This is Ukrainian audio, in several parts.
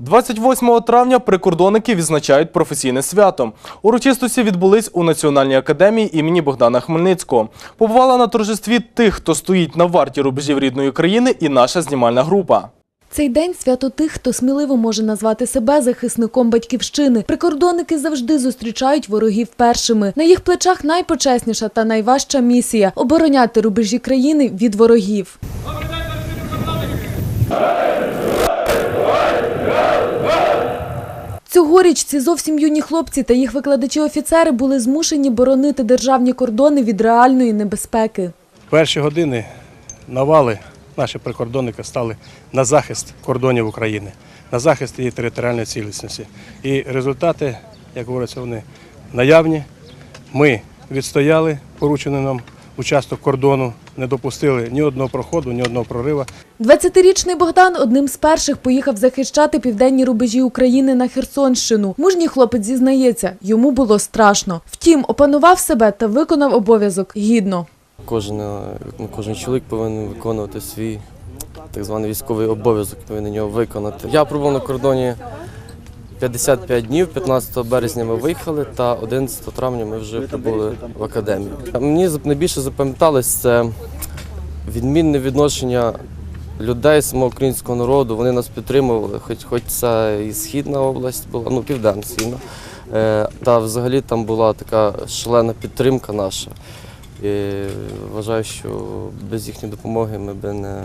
28 травня прикордонники відзначають професійне свято. Урочистості відбулись у Національній академії імені Богдана Хмельницького. Побувала на торжестві тих, хто стоїть на варті рубежів рідної країни, і наша знімальна група. Цей день свято тих, хто сміливо може назвати себе захисником батьківщини. Прикордонники завжди зустрічають ворогів першими. На їх плечах найпочесніша та найважча місія обороняти рубежі країни від ворогів. Цьогоріч ці зовсім юні хлопці та їх викладачі-офіцери були змушені боронити державні кордони від реальної небезпеки. Перші години навали наші прикордонники стали на захист кордонів України, на захист її територіальної цілісності. І результати, як говориться, вони наявні. Ми відстояли поручений нам участок кордону, не допустили ні одного проходу, ні одного прориву. 20-річний Богдан одним з перших поїхав захищати південні рубежі України на Херсонщину. Мужній хлопець зізнається, йому було страшно. Втім, опанував себе та виконав обов'язок гідно. Кожен, е, ну, кожен чоловік повинен виконувати свій так званий військовий обов'язок, повинен його виконати. Я пробув на кордоні 55 днів, 15 березня ми виїхали, та 11 травня ми вже прибули в академію. Мені найбільше запам'яталось це відмінне відношення людей самого українського народу. Вони нас підтримували, хоч, хоч це і східна область була, ну південна. Е, Та взагалі там була така шалена підтримка наша. І вважаю, що без їхньої допомоги ми б не,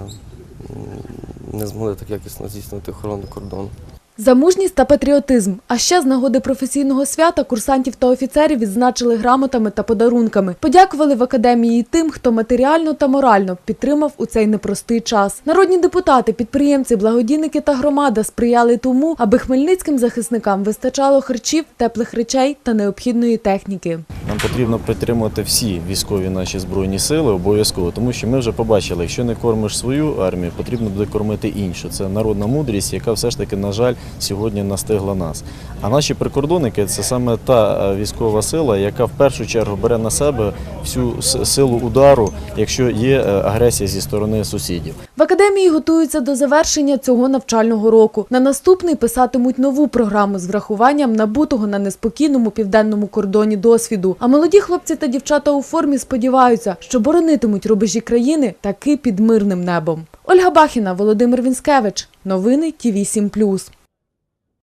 не змогли так якісно здійснити охорону кордону. За мужність та патріотизм. А ще з нагоди професійного свята курсантів та офіцерів відзначили грамотами та подарунками. Подякували в академії тим, хто матеріально та морально підтримав у цей непростий час. Народні депутати, підприємці, благодійники та громада сприяли тому, аби хмельницьким захисникам вистачало харчів, теплих речей та необхідної техніки. Нам потрібно підтримувати всі військові наші збройні сили обов'язково, тому що ми вже побачили, якщо не кормиш свою армію, потрібно буде кормити іншу. Це народна мудрість, яка все ж таки, на жаль, сьогодні настигла нас. А наші прикордонники це саме та е, військова сила, яка в першу чергу бере на себе всю силу удару, якщо є е, агресія зі сторони сусідів. В академії готуються до завершення цього навчального року. На наступний писатимуть нову програму з врахуванням набутого на неспокійному південному кордоні досвіду. А молоді хлопці та дівчата у формі сподіваються, що боронитимуть рубежі країни таки під мирним небом. Ольга Бахіна, Володимир Вінськевич. Новини Ті 7